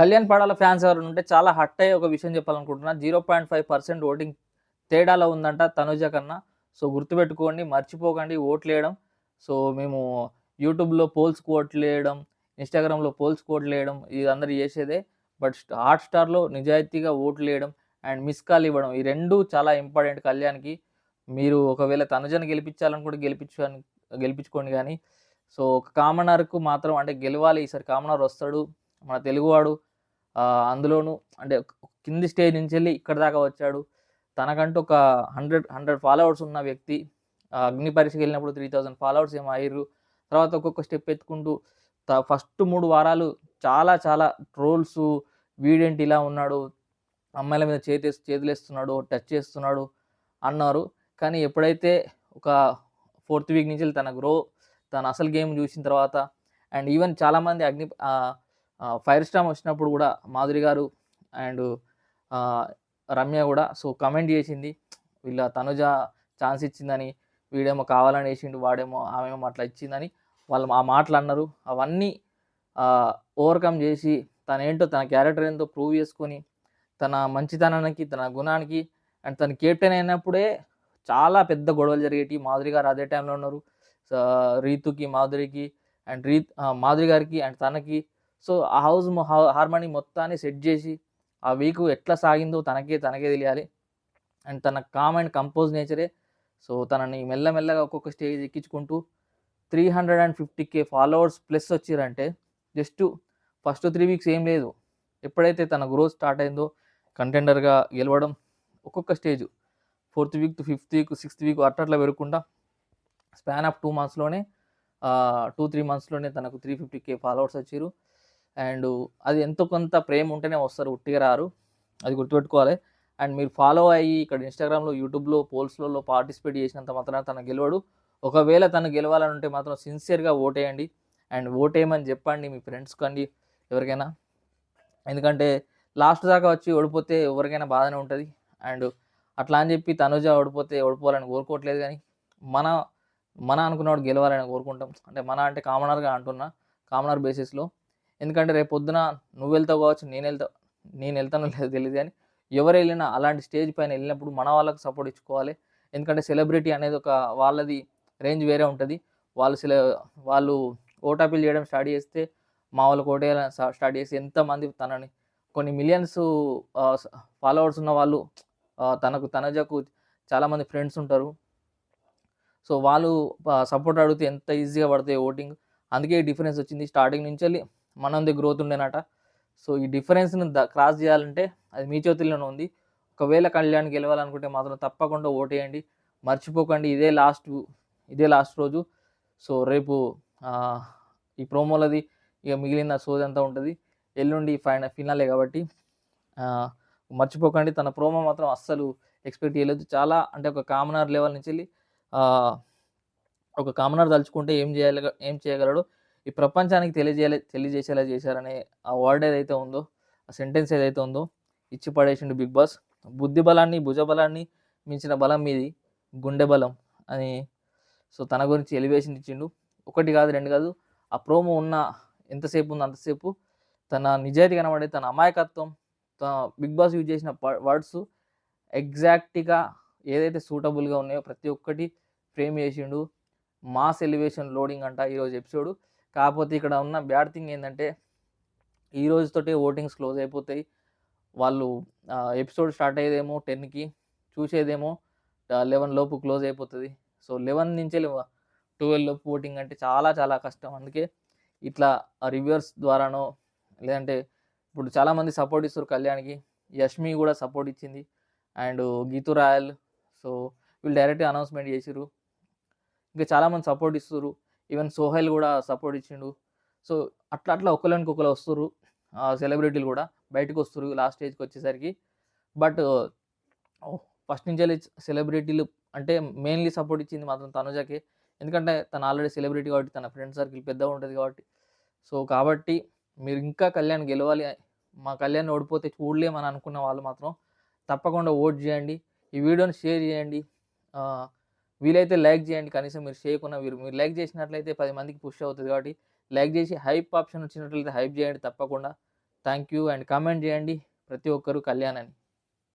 Kalyan Padala fans ఎవరు ఉంటే చాలా హట్ అయ్యే ఒక విషయం చెప్పాలనుకుంటున్నా. Zero point five percent voting తేడాలో ఉందంట తనుజ కన్నా. సో గుర్తుపెట్టుకోండి మర్చిపోకండి ఓట్లు వేయడం. సో మేము యూట్యూబ్లో పోల్స్ ఓట్లు వేయడం ఇన్స్టాగ్రామ్లో పోల్స్ ఓట్లు వేయడం ఇది అందరు చేసేదే. బట్ హాట్ స్టార్లో నిజాయితీగా ఓట్లు వేయడం అండ్ మిస్ కాల్ ఇవ్వడం ఈ రెండు చాలా ఇంపార్టెంట్ కళ్యాణ్కి. మీరు ఒకవేళ తనుజను గెలిపించాలని కూడా గెలిపించు గెలిపించుకోండి కానీ. సో ఒక కామనర్కు మాత్రం అంటే గెలవాలి. ఈసారి కామనర్ వస్తాడు మన తెలుగువాడు. అందులోనూ అంటే కింది స్టేజ్ నుంచి వెళ్ళి ఇక్కడ దాకా వచ్చాడు. తనకంటూ ఒక హండ్రెడ్ హండ్రెడ్ ఫాలోవర్స్ ఉన్న వ్యక్తి. అగ్ని పరీక్షకి వెళ్ళినప్పుడు త్రీ థౌజండ్ ఫాలోవర్స్ ఏమో అయ్యారు తర్వాత ఒక్కొక్క స్టెప్ ఎత్తుకుంటూ ఫస్ట్ మూడు వారాలు చాలా చాలా ట్రోల్స్ వీడేంటి ఇలా ఉన్నాడు అమ్మాయిల మీద చేతి చేతులేస్తున్నాడు టచ్ చేస్తున్నాడు అన్నారు. కానీ ఎప్పుడైతే ఒక ఫోర్త్ వీక్ నుంచి తన గ్రో తన అసలు గేమ్ చూసిన తర్వాత అండ్ ఈవెన్ చాలామంది అగ్ని ఫైర్ స్టామ్ వచ్చినప్పుడు కూడా మాధురి గారు అండ్ రమ్య కూడా సో కమెంట్ చేసింది వీళ్ళ తనుజ ఛాన్స్ ఇచ్చిందని వీడేమో కావాలని వేసిండు వాడేమో ఆమెమో అట్లా ఇచ్చిందని వాళ్ళు ఆ మాటలు అన్నారు. అవన్నీ ఓవర్కమ్ చేసి తన ఏంటో తన క్యారెక్టర్ ఏంటో ప్రూవ్ చేసుకొని తన మంచితనానికి తన గుణానికి అండ్ తన కెప్టెన్ అయినప్పుడే చాలా పెద్ద గొడవలు జరిగేటి మాధురి గారు అదే టైంలో ఉన్నారు. సో, రీతుకి మాధురికి అండ్ రీ మాధురి గారికి అండ్ తనకి సో ఆ హౌస్ హార్మోనీ మొత్తాన్ని సెట్ చేసి ఆ వీక్ ఎట్లా సాగిందో తనకే తనకే తెలియాలి. అండ్ తన కామ్ అండ్ కంపోజ్ నేచరే. సో తనని మెల్లమెల్లగా ఒక్కొక్క stage ఎక్కించుకుంటూ three hundred and fifty K followers plus వచ్చారంటే జస్ట్ ఫస్ట్ త్రీ వీక్స్ ఏం లేదు. ఎప్పుడైతే తన గ్రోత్ స్టార్ట్ అయిందో కంటెండర్గా గెలవడం ఒక్కొక్క stage. Fourth week to fifth week sixth week అట్లా పెరగకుండా స్పాన్ ఆఫ్ టూ మంత్స్లోనే టూ త్రీ మంత్స్లోనే తనకు త్రీ ఫిఫ్టీ కే ఫాలోవర్స్ వచ్చారు అండ్ అది ఎంతో కొంత ప్రేమ ఉంటేనే వస్తారు ఉట్టిగా రారు. అది గుర్తుపెట్టుకోవాలి. అండ్ మీరు ఫాలో అయ్యి ఇక్కడ ఇన్స్టాగ్రామ్లో యూట్యూబ్లో పోల్స్లలో పార్టిసిపేట్ చేసినంత మాత్రం తన గెలవడు. ఒకవేళ తను గెలవాలని ఉంటే మాత్రం సిన్సియర్గా ఓటేయండి. అండ్ ఓటేయమని చెప్పండి మీ ఫ్రెండ్స్ కండి ఎవరికైనా. ఎందుకంటే లాస్ట్ దాకా వచ్చి ఓడిపోతే ఎవరికైనా బాధనే ఉంటుంది. అండ్ అట్లా అని చెప్పి తనుజ ఓడిపోతే ఓడిపోవాలని కోరుకోవట్లేదు కానీ మన మన అనుకున్నవాడు గెలవాలని కోరుకుంటాం. అంటే మన అంటే కామనర్గా అంటున్నా కామనర్ బేసిస్లో ఎందుకంటే రేపు పొద్దున నువ్వు వెళ్తావు కావచ్చు నేను వెళ్తా నేను వెళ్తానో లేదో తెలియదు కానీ ఎవరు వెళ్ళినా అలాంటి స్టేజ్ పైన వెళ్ళినప్పుడు మన వాళ్ళకి సపోర్ట్ ఇచ్చుకోవాలి. ఎందుకంటే సెలబ్రిటీ అనేది ఒక వాళ్ళది రేంజ్ వేరే ఉంటుంది. వాళ్ళు సెల వాళ్ళు ఓటాపీలు చేయడం స్టార్ట్ చేస్తే మా వాళ్ళకి ఓటేయాలని స్టార్ట్ చేసి ఎంతమంది తనని కొన్ని మిలియన్స్ ఫాలోవర్స్ ఉన్న వాళ్ళు తనకు తనజకు చాలామంది ఫ్రెండ్స్ ఉంటారు. సో వాళ్ళు సపోర్ట్ అడిగితే ఎంత ఈజీగా పడతాయి ఓటింగ్. అందుకే డిఫరెన్స్ వచ్చింది. స్టార్టింగ్ నుంచి వెళ్ళి మనది గ్రోత్ ఉండేనట. సో ఈ డిఫరెన్స్ని ద క్రాస్ చేయాలంటే అది మీ చేతుల్లోనే ఉంది. ఒకవేళ కళ్యాణ్ గెలవాలనుకుంటే మాత్రం తప్పకుండా ఓటేయండి మర్చిపోకండి ఇదే లాస్ట్ ఇదే లాస్ట్ రోజు. సో రేపు ఈ ప్రోమోలది ఇక మిగిలిన సోది అంతా ఉంటుంది. ఎల్లుండి ఫైనల్ ఫినాలే కాబట్టి మర్చిపోకండి. తన ప్రోమో మాత్రం అస్సలు ఎక్స్పెక్ట్ చేయలేదు. చాలా అంటే ఒక కామనర్ లెవెల్ నుంచి వెళ్ళి ఒక కామనర్ తలుచుకుంటే ఏం చేయాలి ఏం చేయగలడో? ఈ ప్రపంచానికి తెలియజేయాలి తెలియజేసేలా చేశారనే ఆ వర్డ్ ఏదైతే ఉందో ఆ సెంటెన్స్ ఏదైతే ఉందో ఇచ్చి పడేసిండు బిగ్ బాస్. బుద్ధి బలాన్ని భుజ బలాన్ని మించిన బలం మీది గుండె బలం అని సో తన గురించి ఎలివేషన్ ఇచ్చిండు. ఒకటి కాదు రెండు కాదు ఆ ప్రోమో ఉన్న ఎంతసేపు ఉందో అంతసేపు తన నిజాయితీ కనబడే తన అమాయకత్వం తన బిగ్ బాస్ యూజ్ చేసిన వర్డ్స్ ఎగ్జాక్ట్గా ఏదైతే సూటబుల్గా ఉన్నాయో ప్రతి ఒక్కటి ఫ్రేమ్ చేసిండు. మాస్ ఎలివేషన్ లోడింగ్ అంట ఈరోజు ఎపిసోడ్. కాకపోతే ఇక్కడ ఉన్న బ్యాడ్ థింగ్ ఏంటంటే ఈ రోజుతోటే ఓటింగ్స్ క్లోజ్ అయిపోతాయి. వాళ్ళు ఎపిసోడ్ స్టార్ట్ అయ్యేదేమో టెన్కి చూసేదేమో లెవెన్ లోపు క్లోజ్ అయిపోతుంది. సో లెవెన్ నుంచే ట్వెల్వ్ లోపు ఓటింగ్ అంటే చాలా చాలా కష్టం. అందుకే ఇట్లా రివ్యూర్స్ ద్వారానో లేదంటే ఇప్పుడు చాలామంది సపోర్ట్ ఇస్తారు కళ్యాణ్కి. యష్మి కూడా సపోర్ట్ ఇచ్చింది. And Geethu royal. సో వీళ్ళు డైరెక్ట్గా అనౌన్స్మెంట్ చేసిరు ఇంకా చాలామంది సపోర్ట్ ఇస్తారు ఈవెన్ సోహెల్ కూడా సపోర్ట్ ఇచ్చిండు. సో అట్లా అట్లా ఒకరికి ఒకరు వస్తారు సెలబ్రిటీలు కూడా బయటకు వస్తారు లాస్ట్ స్టేజ్కి వచ్చేసరికి. బట్ ఫస్ట్ నుంచి సెలబ్రిటీలు అంటే మెయిన్లీ సపోర్ట్ ఇచ్చింది మాత్రం తనుజకే. ఎందుకంటే తను ఆల్రెడీ సెలబ్రిటీ కాబట్టి తన ఫ్రెండ్ సర్కిల్ పెద్దగా ఉంటుంది కాబట్టి. సో కాబట్టి మీరు ఇంకా కళ్యాణ్ గెలవాలి. మా కళ్యాణ్ ఓడిపోతే చూడలేమని అనుకున్న వాళ్ళు మాత్రం తప్పకుండా ఓట్ చేయండి. ఈ వీడియోని షేర్ చేయండి. వీలైతే లైక్ చేయండి. కనీసం మీరు చేయకుండా మీరు మీరు లైక్ చేసినట్లయితే పది మందికి పుష్ అవుతుంది కాబట్టి లైక్ చేసి హైప్ ఆప్షన్ వచ్చినట్లయితే హైప్ చేయండి తప్పకుండా. థ్యాంక్ యూ అండ్ కామెంట్ చేయండి. ప్రతి ఒక్కరు కళ్యాణ్ అని